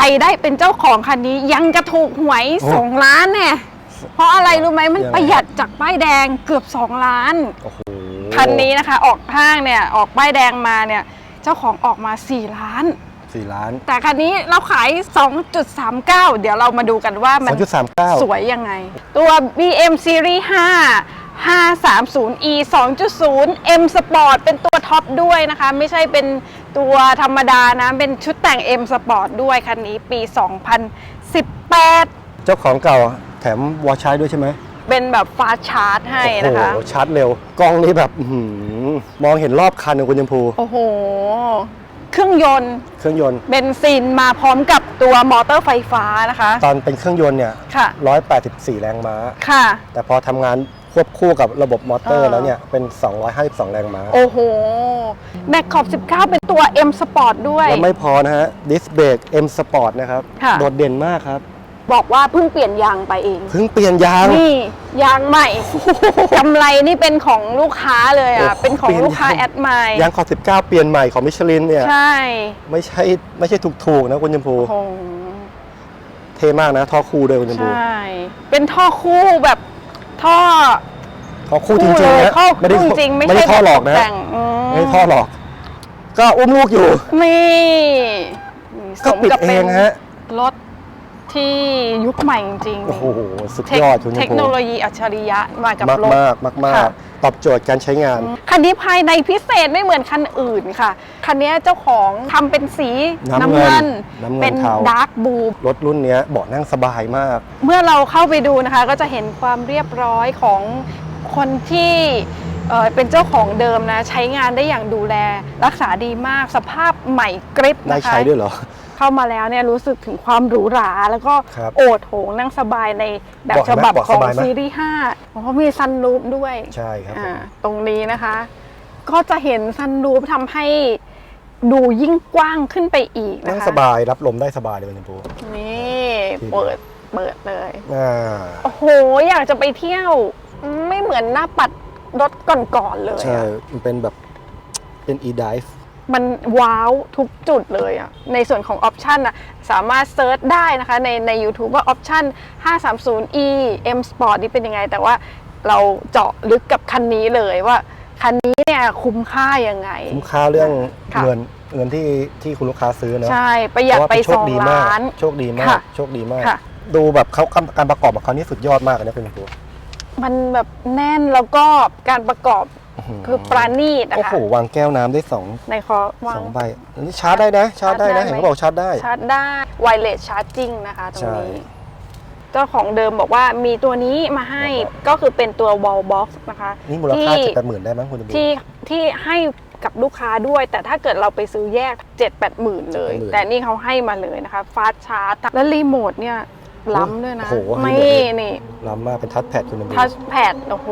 รได้เป็นเจ้าของคันนี้ยังจะถูกหวยโอ้ สองล้านเนี่ยเพราะอะไรรู้ไหมมันยังไงประหยัดจากป้ายแดงเกือบ 2 ล้าน โอ้โหคันนี้นะคะ ออกห้างเนี่ยออกป้ายแดงมาเนี่ยเจ้าของออกมา 4 ล้าน สี่ล้านแต่คันนี้เราขาย 2.39 เดี๋ยวเรามาดูกันว่าสมันองจุดสามเก้า สวยยังไง ตัว BM Series 5 530e 2.0 M Sport เป็นตัวท็อปด้วยนะคะ ไม่ใช่เป็น ตัวธรรมดานะ เป็นชุดแต่ง M Sport ด้วยคันนี้ปี 2018 เจ้าของเก่าแถมวอชใช้ด้วยใช่ไหม เป็นแบบฟาสชาร์จให้นะคะ โอ้โหชาร์จเร็ว กล้องนี้แบบอื้อหือมองเห็นรอบคันของคุณยมพู โอ้โห เครื่องยนต์ เครื่องยนต์ เบนซินมาพร้อมกับตัวมอเตอร์ไฟฟ้านะคะ ตอนเป็นเครื่องยนต์เนี่ยค่ะ184แรงม้า ค่ะ แต่พอทำงาน ควบคู่กับระบบมอเตอร์เออแล้วเนี่ย เป็น 252 แรงม้า โอ้โห แม็กขอบ 19 เป็นตัว M Sport ด้วย แล้วไม่พอนะฮะ ดิสเบรก M Sport นะครับ ค่ะ โดดเด่นมากครับ บอกว่าเพิ่งเปลี่ยนยางไปเอง เพิ่งเปลี่ยนยาง นี่ยางใหม่กำไรนี่เป็นของลูกค้าเลยอะ โอ้โหเป็นของลูกค้าเปลี่ยนยาง แอดไมล์ยางขอบ19 เปลี่ยนใหม่ของมิชลินเนี่ย ใช่ไม่ใช่ไม่ใช่ถูกๆนะคุณยมพู โอ้โหเท่มากนะท่อคู่ด้วยคุณยมพู ใช่ เป็นท่อคู่แบบ ท่อท่อคู่จคู่ริงเลๆยนะท่อไม่ได้คู่จริงๆไม่ไม่ใช่ได้ท่อหลอกแบบนะแต่งอืมไม่ได้ท่อหลอก ก็อุ้มลูกอยู่ นี่นี่สก็มปิดกับเอเป็นงฮะ รถที่ยุคใหม่จริงๆโอ้โห สุดเทคยอดคุณยมเทคพูโนโลยีอัจฉริยะมากับมากรถ มากมากมากค่ะ ตอบโจทย์การใช้งาน คันนี้ภายในพิเศษไม่เหมือนคันอื่นค่ะ คันนี้เจ้าของทำเป็นสีน้ำน้ำเงิเงินนน้ำเงินเป็นเทา ดาร์กบู รถรุ่นเนี้ยเบาะนั่งสบายมาก เมื่อเราเข้าไปดูนะคะ ก็จะเห็นความเรียบร้อยของคนที่เอ่อเป็นเจ้าของเดิมนะ ใช้งานได้อย่างดูแล รักษาดีมากสภาพใหม่กริบได้นะคะ ใช้ด้วยเหรอ เข้ามาแล้วเนี่ยรู้สึกถึงความหรูหรา แล้วก็ครับโอดโถงนั่งสบายในแบบเบาะฉบับเบาะของสบายไหม ซีรีส์5เพราะมีซันรูปด้วย ใช่ครับผม อ่าตรงนี้นะคะ ก็จะเห็นซันรูปทำให้ดูยิ่งกว้างขึ้นไปอีกนั่นะงคะสบายรับลมได้สบายเลยคุณยมพู นี่เปิดเปิดเลย อ่า โอ้โห อยากจะไปเที่ยว ไม่เหมือนหน้าปัดรถก่อนๆเลยใช่ อะมันเป็นแบบเป็น e-dive มันว้าวทุกจุดเลยอะในส่วนของออปชันอะสามารถเซิร์ชได้นะคะ ในใน YouTube ว่าออปชัน 530e M Sport นี่เป็นยังไง แต่ว่าเราเจาะลึกกับคันนี้เลยว่า คันนี้เนี่ยคุ้มค่ายังไง คุ้มค่าเรื่องค่ะเงินเงินที่ที่คุณลูกค้าซื้อเนอะใช่ประหยัดเพราะว่าไปเป็นโชสคองดีมากล้านโชคดีมากค่ะโชคดีมากค่ะดูแบบเขาการประกอบของเขานี่สุดยอดมากเลยนะคุณยมพูมันแบบแน่นแล้วก็การประกอบ คือปราณีตนะโอ้คะโหวางแก้วน้ำได้สองในคอวาสง องใบอันนี้ชาร์จได้นะ ชาร์จได้ชาร์จได้นะไหมเห็นเขาบอกชาร์จได้ ชาร์จได้ไวเลสชาร์จิ่งนะคะตรงใช่นี้เจ้าของเดิมบอกว่ามีตัวนี้มาให้ Wall box ก็คือเป็นตัว wall box นะคะนี่มูลค่าที่เจ็ดแปดหมื่นได้มั้งคุณตำรวจที่ที่ให้กับลูกค้าด้วย แต่ถ้าเกิดเราไปซื้อแยก 7 8 หมื่นเลย70,000แต่นี่เขาให้มาเลยนะคะฟาสชาร์จแล้วรีโมทเนี่ย ล้ำด้วยนะ โอ้โหไม่รีโมทนี่นี่ ล้ำมากเป็นทัชแพดคุณตำรวจทัชแพดโอ้โห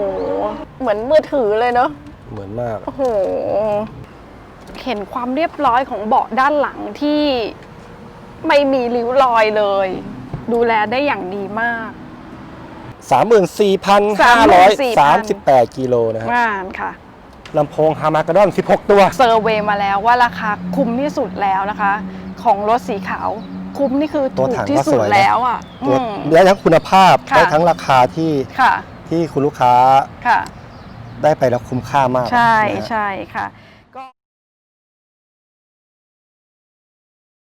เหมือนมือถือเลยเนอะเหมือนมาก โอ้โห เห็นความเรียบร้อยของเบาะด้านหลังที่ไม่มีริ้วรอยเลย ดูแลได้อย่างดีมากสามหมื่นสี่พันห้าร้อยสามสิบแปดกิโลนะฮะงานค่ะ ลำโพงฮามากระดอนสิบหกตัว เซอร์เวย์มาแล้วว่าราคาคุ้มที่สุดแล้วนะคะ ของรถสีขาว คุ้มนี่คือตัวถูกถังที่ก็สุสดวยนะ แล้วอะตัวอืม ได้ทั้งคุณภาพค่ะ ได้ทั้งราคาที่ค่ะที่คุณลูกค้าค่ะ ได้ไปแล้วคุ้มค่ามากใช่นะฮะ ใช่ค่ะ